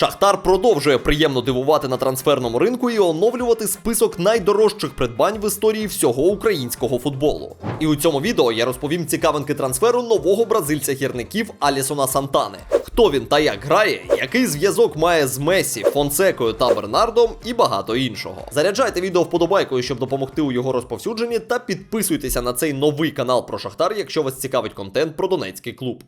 Шахтар продовжує приємно дивувати на трансферному ринку і оновлювати список найдорожчих придбань в історії всього українського футболу. І у цьому відео я розповім цікавинки трансферу нового бразильця гірників Алісона Сантани. Хто він та як грає, який зв'язок має з Месі, Фонсекою та Бернардом і багато іншого. Заряджайте відео вподобайкою, щоб допомогти у його розповсюдженні, та підписуйтеся на цей новий канал про Шахтар, якщо вас цікавить контент про Донецький клуб.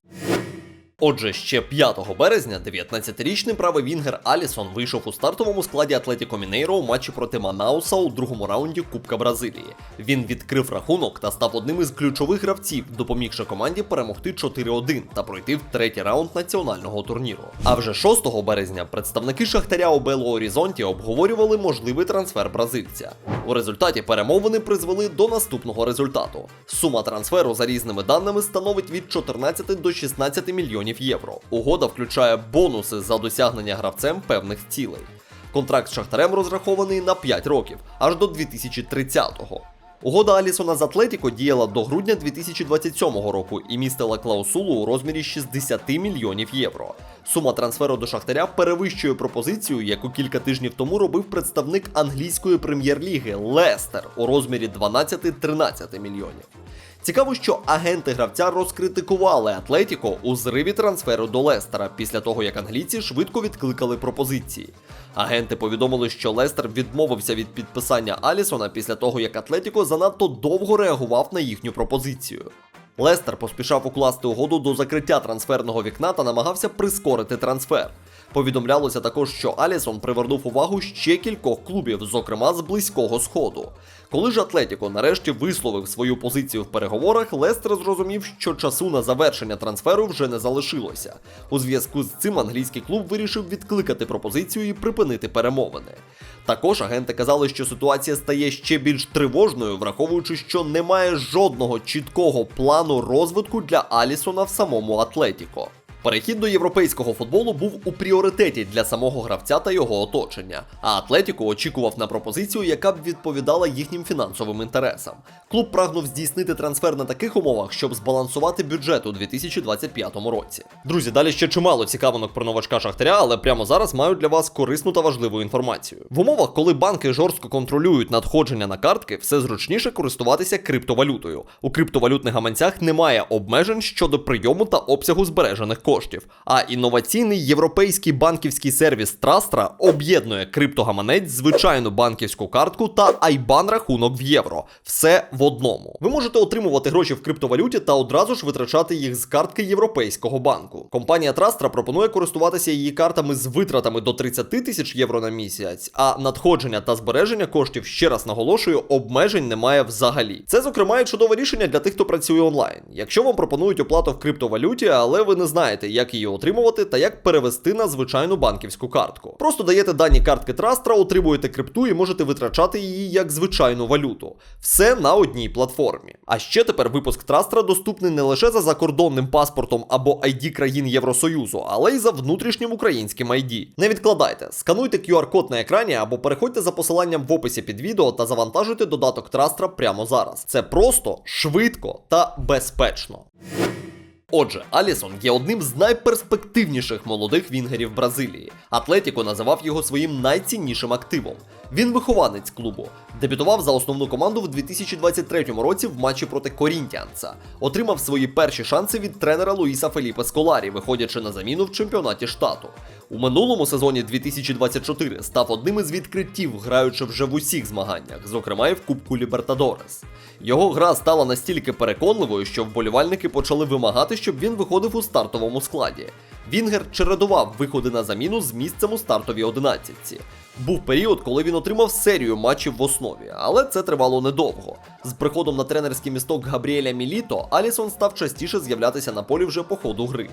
Отже, ще 5 березня 19-річний правий Вінгер Алісон вийшов у стартовому складі Атлетіко Мінейро у матчі проти Манауса у другому раунді Кубка Бразилії. Він відкрив рахунок та став одним із ключових гравців, допомігши команді перемогти 4-1 та пройти в третій раунд національного турніру. А вже 6 березня представники Шахтаря у Бело Орізонті обговорювали можливий трансфер бразильця. У результаті перемовини призвели до наступного результату. Сума трансферу за різними даними становить від 14 до 16 мільйонів євро. Угода включає бонуси за досягнення гравцем певних цілей. Контракт з Шахтарем розрахований на 5 років, аж до 2030-го. Угода Алісона з Атлетіко діяла до грудня 2027 року і містила клаусулу у розмірі 60 мільйонів євро. Сума трансферу до Шахтаря перевищує пропозицію, яку кілька тижнів тому робив представник англійської прем'єр-ліги Лестер у розмірі 12-13 мільйонів. Цікаво, що агенти гравця розкритикували Атлетіко у зриві трансферу до Лестера після того, як англійці швидко відкликали пропозиції. Агенти повідомили, що Лестер відмовився від підписання Алісона після того, як Атлетіко занадто довго реагував на їхню пропозицію. Лестер поспішав укласти угоду до закриття трансферного вікна та намагався прискорити трансфер. Повідомлялося також, що Алісон привернув увагу ще кількох клубів, зокрема з близького сходу. Коли ж Атлетіко нарешті висловив свою позицію в переговорах, Лестер зрозумів, що часу на завершення трансферу вже не залишилося. У зв'язку з цим англійський клуб вирішив відкликати пропозицію і припинити перемовини. Також агенти казали, що ситуація стає ще більш тривожною, враховуючи, що немає жодного чіткого плану розвитку для Алісона в самому Атлетіко. Перехід до європейського футболу був у пріоритеті для самого гравця та його оточення, а Атлетіко очікував на пропозицію, яка б відповідала їхнім фінансовим інтересам. Клуб прагнув здійснити трансфер на таких умовах, щоб збалансувати бюджет у 2025 році. Друзі, далі ще чимало цікавинок про новачка Шахтаря, але прямо зараз маю для вас корисну та важливу інформацію. В умовах, коли банки жорстко контролюють надходження на картки, все зручніше користуватися криптовалютою. У криптовалютних гаманцях немає обмежень щодо прийому та обсягу збережених коштів коштів. А інноваційний європейський банківський сервіс Trastra об'єднує криптогаманець, звичайну банківську картку та IBAN рахунок в євро. Все в одному. Ви можете отримувати гроші в криптовалюті та одразу ж витрачати їх з картки Європейського банку. Компанія Trastra пропонує користуватися її картами з витратами до 30 тисяч євро на місяць, а надходження та збереження коштів ще раз наголошую, обмежень немає взагалі. Це, зокрема, чудове рішення для тих, хто працює онлайн. Якщо вам пропонують оплату в криптовалюті, але ви не знаєте знаєте, як її отримувати та як перевести на звичайну банківську картку. Просто даєте дані картки Трастра, отримуєте крипту і можете витрачати її як звичайну валюту. Все на одній платформі. А ще тепер випуск Трастра доступний не лише за закордонним паспортом або ID країн Євросоюзу, але й за внутрішнім українським ID. Не відкладайте, скануйте QR-код на екрані або переходьте за посиланням в описі під відео та завантажуйте додаток Трастра прямо зараз. Це просто, швидко та безпечно. Отже, Алісон є одним з найперспективніших молодих вінгерів Бразилії. Атлетіко називав його своїм найціннішим активом. Він вихованець клубу, дебютував за основну команду в 2023 році в матчі проти Корінтіанса, Отримав свої перші шанси від тренера Луїса Феліпе Сколарі, виходячи на заміну в чемпіонаті штату. У минулому сезоні 2024 став одним із відкриттів, граючи вже в усіх змаганнях, зокрема і в Кубку Лібертадорес. Його гра стала настільки переконливою, що вболівальники почали вимагати, щоб він виходив у стартовому складі. Вінгер чередував виходи на заміну з місцем у стартовій одинадцятці. Був період, коли він отримав серію матчів в основі, але це тривало недовго. З приходом на тренерський місток Габріеля Міліто Алісон став частіше з'являтися на полі вже по ходу гри.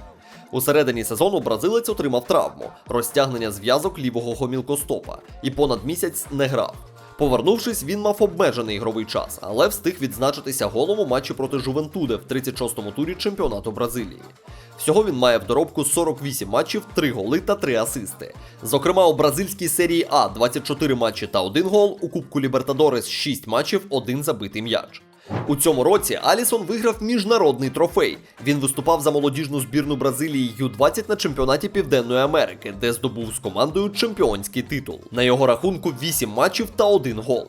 У середині сезону бразилець отримав травму, розтягнення зв'язок лівого гомілкостопа і понад місяць не грав. Повернувшись, він мав обмежений ігровий час, але встиг відзначитися голом у матчі проти Жувентуде в 36-му турі чемпіонату Бразилії. Всього він має в доробку 48 матчів, 3 голи та 3 асисти. Зокрема, у бразильській серії А 24 матчі та 1 гол, у Кубку Лібертадорес 6 матчів, 1 забитий м'яч. У цьому році Алісон виграв міжнародний трофей. Він виступав за молодіжну збірну Бразилії Ю-20 на чемпіонаті Південної Америки, де здобув з командою чемпіонський титул. На його рахунку 8 матчів та 1 гол.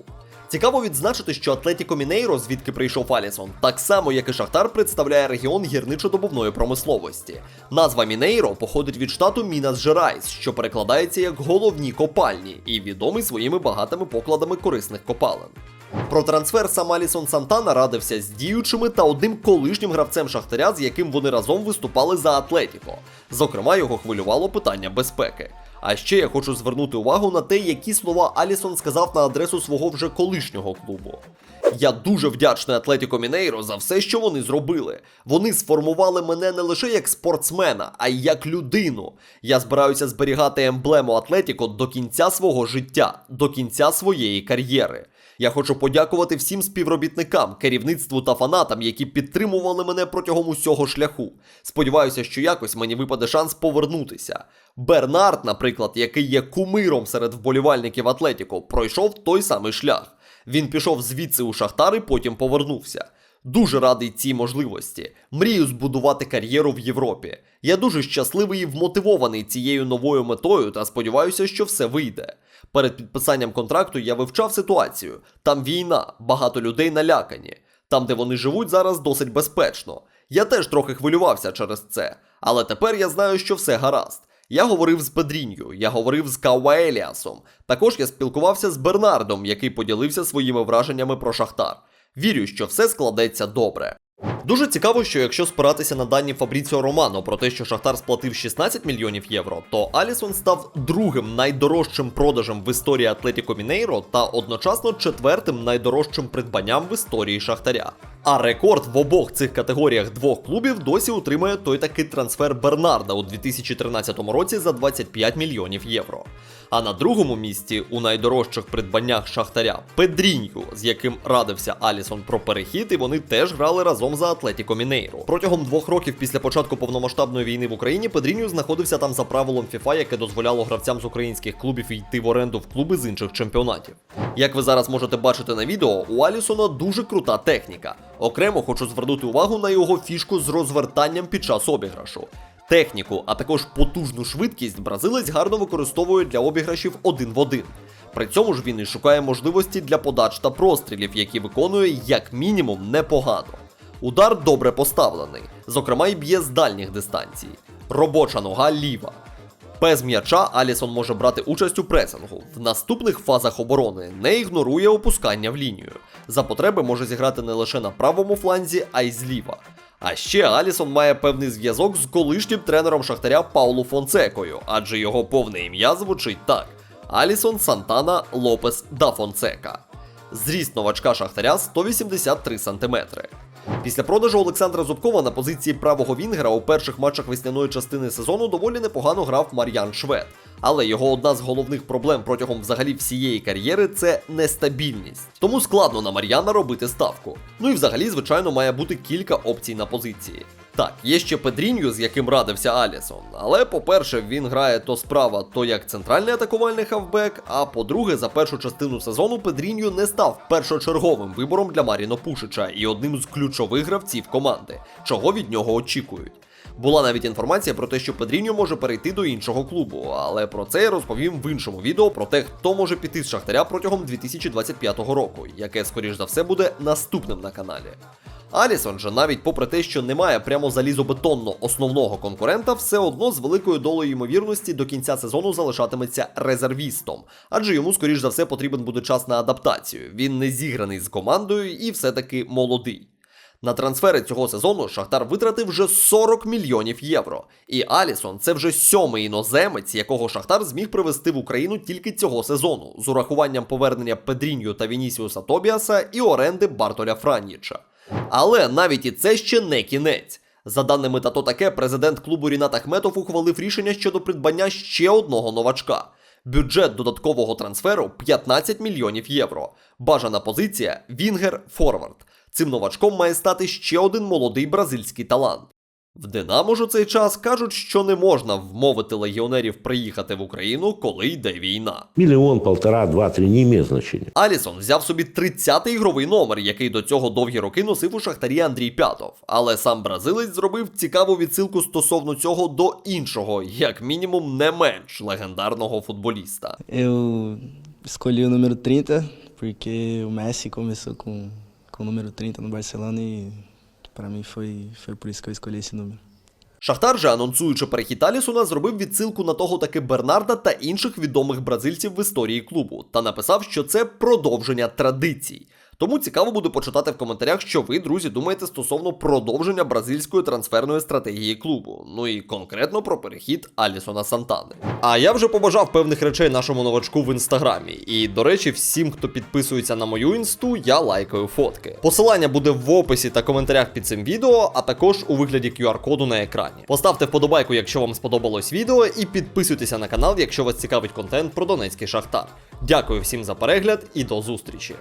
Цікаво відзначити, що Атлетіко Мінейро, звідки прийшов Алісон, так само як і Шахтар, представляє регіон гірничо-добувної промисловості. Назва Мінейро походить від штату Мінас Жерайс, що перекладається як головні копальні, і відомий своїми багатими покладами корисних копалин. Про трансфер сам Алісон Сантана радився з діючими та одним колишнім гравцем Шахтаря, з яким вони разом виступали за Атлетіко. Зокрема, його хвилювало питання безпеки. А ще я хочу звернути увагу на те, які слова Алісон сказав на адресу свого вже колишнього клубу. Я дуже вдячний Атлетіко Мінейро за все, що вони зробили. Вони сформували мене не лише як спортсмена, а й як людину. Я збираюся зберігати емблему Атлетіко до кінця свого життя, до кінця своєї кар'єри. Я хочу подякувати всім співробітникам, керівництву та фанатам, які підтримували мене протягом усього шляху. Сподіваюся, що якось мені випаде шанс повернутися. Бернард, наприклад, який є кумиром серед вболівальників Атлетіко, пройшов той самий шлях. Він пішов звідси у Шахтар і потім повернувся. Дуже радий цій можливості. Мрію збудувати кар'єру в Європі. Я дуже щасливий і вмотивований цією новою метою та сподіваюся, що все вийде. Перед підписанням контракту я вивчав ситуацію. Там війна, багато людей налякані. Там, де вони живуть, зараз досить безпечно. Я теж трохи хвилювався через це, але тепер я знаю, що все гаразд. Я говорив з Педрінью, я говорив з Кауаеліасом. Також я спілкувався з Бернардом, який поділився своїми враженнями про Шахтар. Вірю, що все складеться добре. Дуже цікаво, що якщо спиратися на дані Фабріціо Романо про те, що Шахтар сплатив 16 мільйонів євро, то Алісон став другим найдорожчим продажем в історії Атлетіко Мінейро та одночасно четвертим найдорожчим придбанням в історії Шахтаря. А рекорд в обох цих категоріях двох клубів досі утримує той такий трансфер Бернарда у 2013 році за 25 мільйонів євро. А на другому місці у найдорожчих придбаннях Шахтаря Педрінью, з яким радився Алісон про перехід, і вони теж грали разом за Атлетіко Мінейро. Протягом двох років після початку повномасштабної війни в Україні Педрінью знаходився там за правилом FIFA, яке дозволяло гравцям з українських клубів йти в оренду в клуби з інших чемпіонатів. Як ви зараз можете бачити на відео, у Алісона дуже крута техніка. Окремо хочу звернути увагу на його фішку з розвертанням під час обіграшу. Техніку, а також потужну швидкість бразилець гарно використовує для обіграшів один в один. При цьому ж він і шукає можливості для подач та прострілів, які виконує як мінімум непогано. Удар добре поставлений, зокрема й б'є з дальніх дистанцій. Робоча нога ліва. Без м'яча Алісон може брати участь у пресингу. В наступних фазах оборони не ігнорує опускання в лінію. За потреби може зіграти не лише на правому фланзі, а й зліва. А ще Алісон має певний зв'язок з колишнім тренером Шахтаря Паулу Фонсекою, адже його повне ім'я звучить так: Алісон Сантана Лопес да Фонсека. Зріст новачка Шахтаря 183 см. Після продажу Олександра Зубкова на позиції правого Вінгера у перших матчах весняної частини сезону доволі непогано грав Мар'ян Швед. Але його одна з головних проблем протягом взагалі всієї кар'єри це нестабільність. Тому складно на Мар'яна робити ставку. Ну і взагалі, звичайно, має бути кілька опцій на позиції. Так, є ще Педрінью, з яким радився Алісон. Але, по-перше, він грає то справа, то як центральний атакувальний хавбек. А по-друге, за першу частину сезону Педрінью не став першочерговим вибором для Маріно Пушича і одним з ключових гравців команди, чого від нього очікують. Була навіть інформація про те, що Педріньо може перейти до іншого клубу, але про це я розповім в іншому відео про те, хто може піти з Шахтаря протягом 2025 року, яке, скоріш за все, буде наступним на каналі. Алісон же, навіть попри те, що немає прямо залізобетонно основного конкурента, все одно з великою долею ймовірності до кінця сезону залишатиметься резервістом, адже йому, скоріш за все, потрібен буде час на адаптацію. Він не зіграний з командою і все-таки молодий. На трансфери цього сезону Шахтар витратив вже 40 мільйонів євро. І Алісон це вже сьомий іноземець, якого Шахтар зміг привезти в Україну тільки цього сезону, з урахуванням повернення Педріньо та Вінісіуса Тобіаса і оренди Бартоля Франніча. Але навіть і це ще не кінець. За даними Тато таке, президент клубу Рінат Ахметов ухвалив рішення щодо придбання ще одного новачка. Бюджет додаткового трансферу 15 мільйонів євро. Бажана позиція Вінгер Форвард. Цим новачком має стати ще один молодий бразильський талант. В Динамо ж у цей час кажуть, що не можна вмовити легіонерів приїхати в Україну, коли йде війна. Миллион, полтора, два, три не имеет значения. Алісон взяв собі 30-й ігровий номер, який до цього довгі роки носив у шахтарі Андрій Пятов. Але сам бразилець зробив цікаву відсилку стосовно цього до іншого, як мінімум, не менш легендарного футболіста. Eu escolhi o número 30 porque o Messi começou com, com o número 30 no Barcelona e para mim foi, foi por isso que eu escolhi esse número. Шахтар же, анонсуючи перехід Алісона, зробив відсилку на того таки Бернарда та інших відомих бразильців в історії клубу та написав, що це продовження традицій. Тому цікаво буде почитати в коментарях, що ви, друзі, думаєте стосовно продовження бразильської трансферної стратегії клубу. Ну і конкретно про перехід Алісона Сантани. А я вже побажав певних речей нашому новачку в інстаграмі. І до речі, всім, хто підписується на мою інсту, я лайкаю фотки. Посилання буде в описі та коментарях під цим відео, а також у вигляді QR-коду на екрані. Поставте вподобайку, якщо вам сподобалось відео, і підписуйтеся на канал, якщо вас цікавить контент про Донецький Шахтар. Дякую всім за перегляд і до зустрічі.